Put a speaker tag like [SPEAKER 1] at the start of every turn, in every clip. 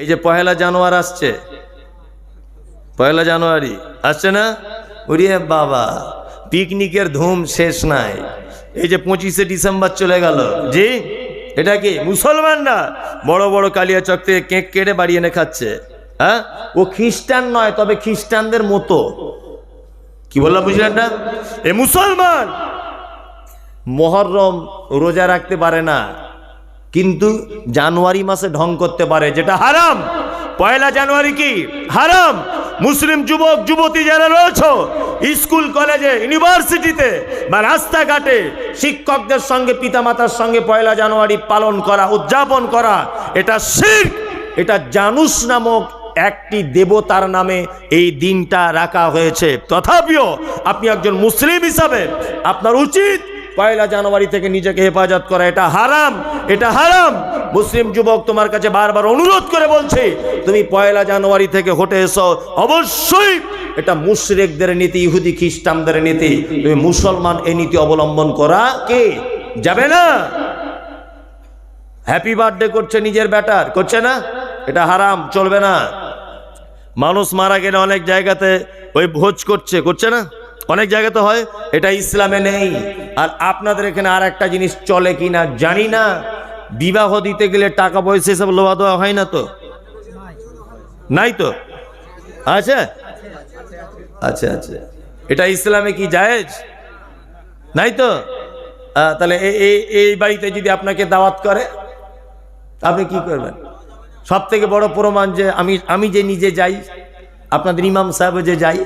[SPEAKER 1] এই যে পহেলা জানুয়ার আসছে। পয়লা জানুয়ারি। আসছে না? ওরিয়ে বাবা, পিকনিকের ধুম শেষ নাই। এই যে পঁচিশে ডিসেম্বর চলে গেল। জি? এটা কি? মুসলমানরা বড় বড় কালিয়া চক থেকে কেক কেটে বাড়ি এনে খাচ্ছে। হ্যাঁ? ও খ্রিস্টান নয়, তবে খ্রিস্টানদের মতো। কি বললাম, বুঝলেন না? এ মুসলমান! মহরম রোজা রাখতে পারে না। কিন্তু জানুয়ারি মাসে ঢং করতে পারে, যেটা হারাম। পয়লা জানুয়ারি কি? হারাম। মুসলিম যুবক, যুবতী যারা রয়েছ, স্কুল, কলেজে, ইউনিভার্সিটিতে বা রাস্তাঘাটে শিক্ষকদের সঙ্গে, পিতামাতার সঙ্গে পয়লা জানুয়ারি পালন করা, উদযাপন করা, এটা শির্ক। এটা জানুস নামক একটি দেবতার নামে এই দিনটা রাখা হয়েছে। তথাপিও আপনি একজন মুসলিম হিসাবে আপনার উচিত পয়লা জানুয়ারি থেকে নিজেকে হেফাজত করা, এটা হারাম এটা হারাম। মুসলিম যুবক তোমার কাছে বারবার অনুরোধ করে বলছে, তুমি পয়লা জানুয়ারি থেকে হটে এসো। অবশ্যই এটা মুশরেকদের নীতি, ইহুদি, খ্রিস্টানদের নীতি। তুমি মুসলমান এই নীতি অবলম্বন করা কে? যাবে না? হ্যাপি বার্থডে করছে নিজের ব্যাটার, করছে না? এটা হারাম, চলবে না। মানুষ মারা গেলে অনেক জায়গাতে ওই ভোজ করছে করছে না? অনেক জায়গাতে হয়, এটা ইসলামে নেই। আর আপনাদের এখানে আর একটা জিনিস চলে কি না জানি না। বিবাহ দিতে গেলে টাকা পয়সা এসব লোয়া দেওয়া হয় না তো? নাই তো? আচ্ছা আচ্ছা আচ্ছা এটা ইসলামে কি জায়েজ? নাই তো? তাহলে এই বাড়িতে যদি আপনাকে দাওয়াত করে, আপনি কি করবেন? সব থেকে বড় প্রমাণ যে আমি আমি যে নিজে যাই, আপনাদের ইমাম সাহেব যে যাই,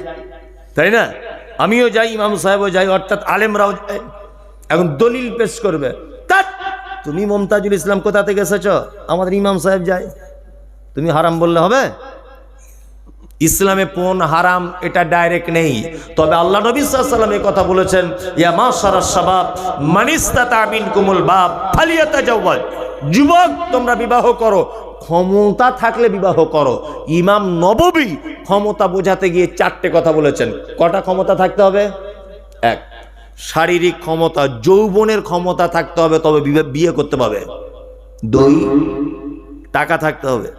[SPEAKER 1] তাই না? আমিও যাই, ইমাম সাহেবও যাই, অর্থাৎ আলেমরাও যায় এখন দলিল পেশ করবে। তাত! তুমি মমতাজুল ইসলাম কোথা থেকে এসেছ? আমাদের ইমাম সাহেব যায়। তুমি হারাম বললে হবে? ইসলামে কোন হারাম, এটা ডাইরেক্ট নেই। তবে আল্লাহ নবী সাল্লাম এই কথা বলেছেন, ইয়া মা সারা সাবাব মানিস্তা তামিন কুমুল বাপ ফালিয়াতা যাওয়াল যুবক, তোমরা বিবাহ করো। ক্ষমতা থাকলে বিবাহ করো। ইমাম নববী ক্ষমতা বোঝাতে গিয়ে চারটে কথা বলেছেন। কটা ক্ষমতা থাকতে হবে? এক, শারীরিক ক্ষমতা, যৌবনের ক্ষমতা থাকতে হবে, তবে বিয়ে করতে পারবে। দুই, টাকা থাকতে হবে।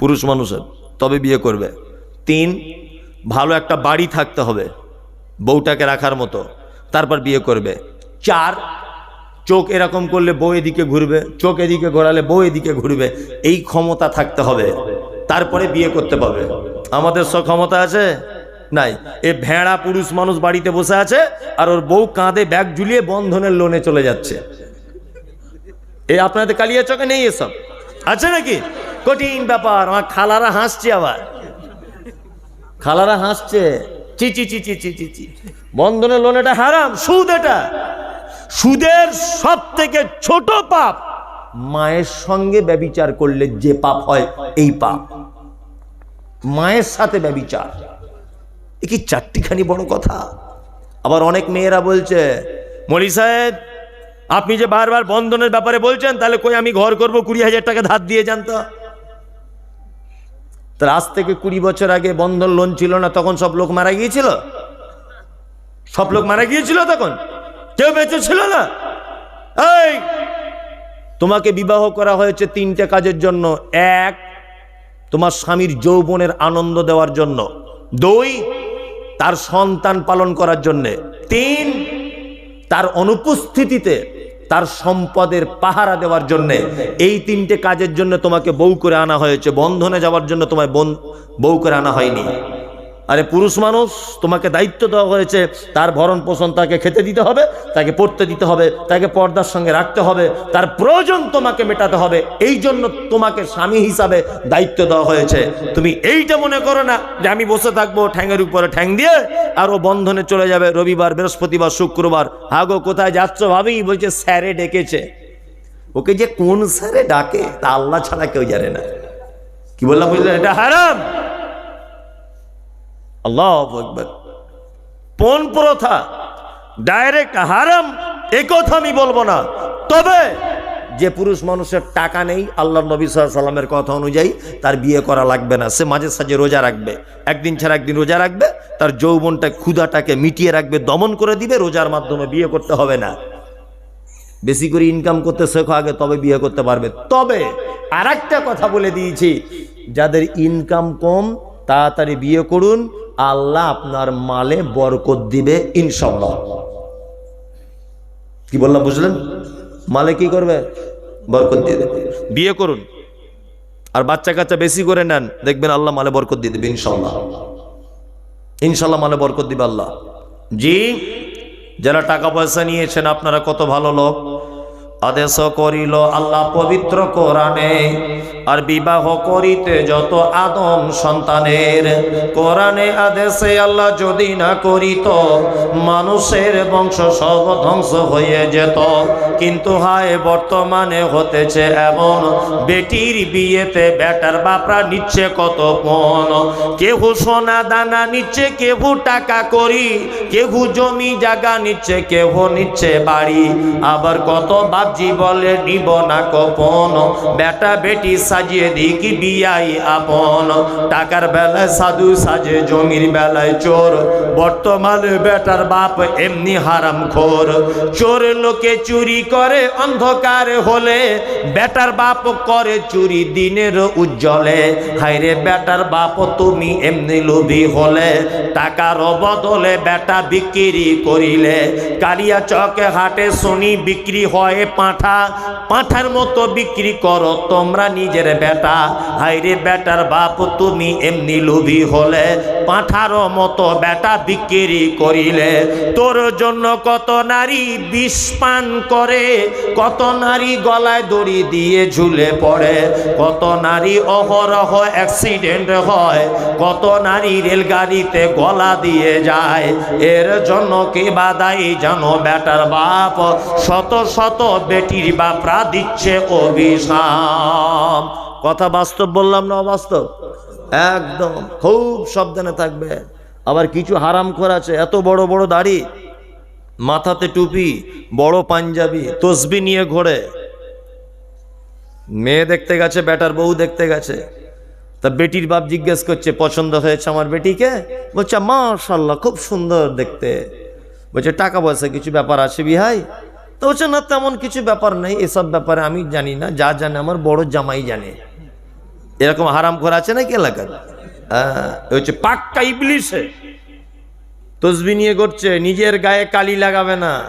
[SPEAKER 1] পুরুষ মানুষের, তবে বিয়ে করবে। তিন, ভালো একটা বাড়ি থাকতে হবে, বউটাকে রাখার মতো, তারপর বিয়ে করবে। চার চোখ এরকম করলে বউ এদিকে ঘুরবে, চোখ এদিকে ঘোরালে বউ এদিকে ঘুরবে, এই ক্ষমতা থাকতে হবে। তারপরে বিয়ে করতে পারবে। আমাদের সব ক্ষমতা আছে? নাই। এ ভেড়া পুরুষ মানুষ বাড়িতে বসে আছে, আর ওর বউ কাঁধে ব্যাগ ঝুলিয়ে বন্ধনের লোনে চলে যাচ্ছে। এ আপনাদের কালিয়া চকে নেই এসব? আছে নাকি? কঠিন ব্যাপার, আমার খালারা হাসছে আবার। খালারা হাসছে, চি চি চি চি চি চি চি। বন্ধনের লোন এটা হারাম, সুদ এটা। সুদের সব থেকে ছোট পাপ, মায়ের সঙ্গে ব্যবিচার করলে যে পাপ হয়, এই পাপ। মায়ের সাথে ব্যবিচার। এ কি চারটিখানি বড় কথা? আবার অনেক মেয়েরা বলছে, মলি সাহেব, আপনি যে বারবার বন্ধনের ব্যাপারে বলছেন, তাহলে কই আমি ঘর করব, কুড়ি হাজার টাকা ধার দিয়ে জানতো তার আজ থেকে কুড়ি বছর আগে বন্ধন লোন ছিল না, তখন সব লোক মারা গিয়েছিল? সব লোক মারা গিয়েছিল তখন? কেউ বেঁচে ছিল না? এই, তোমাকে বিবাহ করা হয়েছে তিনটে কাজের জন্য। এক, তোমার স্বামীর যৌবনের আনন্দ দেওয়ার জন্য। দুই, তার সন্তান পালন করার জন্যে। তিন, তার অনুপস্থিতিতে তার সম্পদের পাহারা দেওয়ার জন্য। এই তিনটে কাজের জন্য তোমাকে বউ করে আনা হয়েছে। বন্ধনে যাওয়ার জন্য তোমায় বউ করে আনা হয়নি। আরে পুরুষ মানুষ তোমাকে দায়িত্ব দেওয়া হয়েছে, তার ভরণ পোষণ তাকে খেতে দিতে হবে, তাকে পড়তে দিতে হবে, তাকে পর্দার সঙ্গে রাখতে হবে, তার প্রয়োজন তোমাকে মেটাতে হবে, এই জন্য তোমাকে স্বামী হিসাবে দায়িত্ব দেওয়া হয়েছে। তুমি এইটা মনে করো না যে আমি বসে থাকব ঠ্যাঙের উপরে ঠ্যাং দিয়ে, আর ও বন্ধনে চলে যাবে রবিবার, বৃহস্পতিবার, শুক্রবার। হাগো, কোথায় যাচ্ছ ভাবি? বলছে, স্যারে ডেকেছে। ওকে যে কোন স্যারে ডাকে, তা আল্লাহ ছাড়া কেউ জানে না। কি বললাম বুঝলেন এটা হারাম। আল্লাহ আকবর। পণ প্রথা? ডাইরেক্ট হারাম? এ কথা আমি বলব না। তবে যে পুরুষ মানুষের টাকা নেই আল্লাহ নবী সাল্লামের কথা অনুযায়ী তার বিয়ে করা লাগবে না। সে মাঝে সাঝে রোজা রাখবে। একদিন ছাড়া একদিন রোজা রাখবে। তার যৌবনটা ক্ষুধাটাকে মিটিয়ে রাখবে, দমন করে দিবে, রোজার মাধ্যমে বিয়ে করতে হবে না। বেশি করে ইনকাম করতে শেখো আগে, তবে বিয়ে করতে পারবে। তবে আর কথা বলে দিয়েছি, যাদের ইনকাম কম, তাড়াতাড়ি বিয়ে করুন আল্লাহ আপনার মালে বরকত দিবে ইনশাল্লাহ কি বললাম, বুঝলেন? মালে কি করবে? বরকত দিয়ে দেবে। বিয়ে করুন। আর বাচ্চা কাচ্চা বেশি করে নেন, দেখবেন আল্লাহ মালে বরকত দিয়ে দেবে ইনশাল্লাহ ইনশাল্লাহ মালে বরকত দিবে আল্লাহ। জি, যারা টাকা পয়সা নিয়েছেন, আপনারা কত ভালো লোক। আদেশ করিল আল্লাহ পবিত্র কোরআনে আর বিবাহ করিতে যত আদম সন্তানের, কোরআনে আদেশে আল্লাহ যদি না করিত, মানুষের বংশ সব ধ্বংস হয়ে যেত। কিন্তু হায়, বর্তমানে হতেছে এমন, বেটির বিয়েতে বেটার বাপরা নিচ্ছে কত পণ কেহু সোনা দানা নিচ্ছে, কেহু টাকা করি, কেহু জমি জায়গা নিচ্ছে, কেহু নিচ্ছে বাড়ি। আবার কত বাপজি বলে নিব না কপন। বেটা বেটি সাজিয়ে দিক বিয়াই আপন? টাকার বেলায় সাধু সাজে জমির বেলায় চোর। বর্তমানে বেটার বাপ এমনি হারাম খোর। চোর লোকে চুরি করে, অন্ধকার হলে বেটার বাপ করে চুরি দিনের উজ্জ্বলে। হাইরে বেটার বাপ, তুমি এমনি লোভী হলে, টাকার বদলে বেটা বিক্রি করিলে। কালিয়া চকে হাটে শুনি বিক্রি হয় পাঁঠা, পাঁঠার মতো বিক্রি করো তোমরা নিজের বেটা। হাইরে বেটার বাপ, তুমি এমনি লোভী হলে, পাঁঠার মতো বেটা বিক্রি করিলে তোর জন্য কত নারী বিষ করে, কত নারী গলায় দড়ি দিয়ে ঝুলে পড়ে, কত নারী অহরহ অ্যাক্সিডেন্ট হয়, কত নারী রেলগাড়িতে গলা দিয়ে যায়, এর জন্য কে বাদাই জানো বেটার বাপ? শত শত বেটির বাপরা দিচ্ছে অভিশাপ। কথা বাস্তব বললাম না অবাস্তব? একদম, খুব সাবধানে থাকবে। আবার কিছু হারাম করা আছে, এত বড় বড় দাড়ি, মাথাতে টুপি, বড় পাঞ্জাবি, তসবি নিয়ে ঘোরে। মেয়ে দেখতে গেছে, বেটার বউ দেখতে গেছে। তা বেটির বাপ জিজ্ঞেস করছে, পছন্দ হয়েছে আমার বেটিকে? বলছে, মাশাল্লাহ, খুব সুন্দর দেখতে। বলছে, টাকা পয়সা কিছু ব্যাপার আছে বিহাই? তো বলছে, না, তেমন কিছু ব্যাপার নেই, এসব ব্যাপারে আমি জানি না, যা জানে আমার বড় জামাই জানে। এরকম হারাম করা আছে নাকি এলাকার? হ্যাঁ এ হচ্ছে পাক্কা ইবলিশে তসবি নিয়ে করছে নিজের গায়ে কালি লাগাবে না।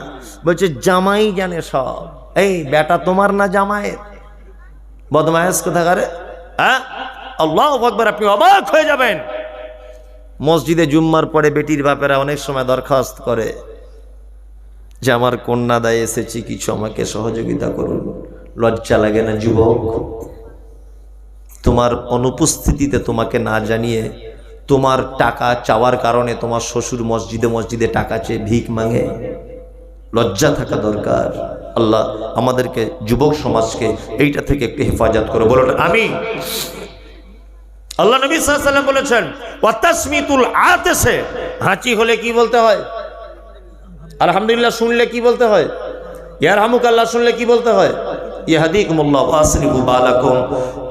[SPEAKER 1] বলছে, জামাই জানে সব। এই বেটা তোমার না জামাইয়ের? বদমায়াস কোথাকারে? হ্যাঁ? আপনি অবাক হয়ে যাবেন। মসজিদে জুম্মার পরে বেটির বাপেরা অনেক সময় দরখাস্ত করে যে, আমার কন্যা দায় এসেছি, কিছু আমাকে সহযোগিতা করুন। লজ্জা লাগে না, যুবক। তোমার অনুপস্থিতিতে তোমাকে না জানিয়ে তোমার টাকা চাওয়ার কারণে তোমার শ্বশুর মসজিদে মসজিদে টাকা চেয়ে ভিক মাঙে। লজ্জা থাকা দরকার। আল্লাহ আমাদেরকে, যুবক সমাজকে এইটা থেকে একটু হেফাজত করে। বলো আমি আল্লাহ নবী সাল্লাম বলেছেন ওয়াতাসমিতুল আতেসে। হাঁচি হলে কি বলতে হয়? আলহামদুলিল্লাহ শুনলে কি বলতে হয়? ইয়ার হামুক আল্লাহ শুনলে কি বলতে হয়? ইয়াহাদিকুমুল্লাহ আসরিফু বালাকুম।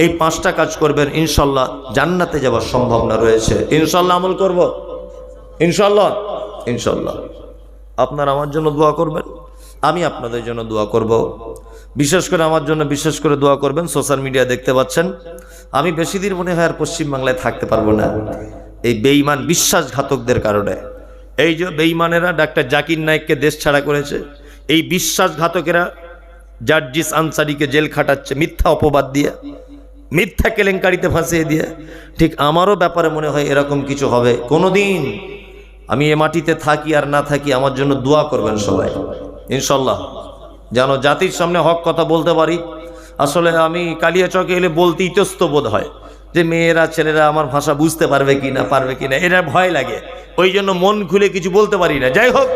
[SPEAKER 1] এই পাঁচটা কাজ করবেন, ইনশাল্লাহ জান্নাতে যাওয়ার সম্ভাবনা রয়েছে। ইনশাল্লাহ আমল করব? ইনশাল্লাহ? ইনশাল্লাহ। আপনারা আমার জন্য দোয়া করবেন, আমি আপনাদের জন্য দোয়া করব। বিশেষ করে আমার জন্য বিশেষ করে দোয়া করবেন, সোশ্যাল মিডিয়া দেখতে পাচ্ছেন। আমি বেশি দিন মনে হয় আর পশ্চিমবাংলায় থাকতে পারব না। এই বেঈমান বিশ্বাসঘাতকদের কারণে। এই যে বেঈমানেরা ডাক্তার জাকির নায়েককে দেশ ছাড়া করেছে, এই বিশ্বাসঘাতকেরা জার্জিস আনসারিকে জেল খাটাচ্ছে, মিথ্যা অপবাদ দিয়ে, মিথ্যা কেলেঙ্কারিতে ফাঁসিয়ে দিয়ে। ঠিক আমারও ব্যাপারে মনে হয় এরকম কিছু হবে। কোনোদিন আমি এ মাটিতে থাকি আর না থাকি, আমার জন্য দোয়া করবেন সবাই, ইনশাল্লাহ। যেন জাতির সামনে হক কথা বলতে পারি। আসলে আমি কালিয়া চকে এলে বলতে ইতস্ত বোধ হয় যে, মেয়েরা, ছেলেরা আমার ভাষা বুঝতে পারবে কি না পারবে কি না এটা ভয় লাগে। ওই জন্য মন খুলে কিছু বলতে পারি না। যাই হোক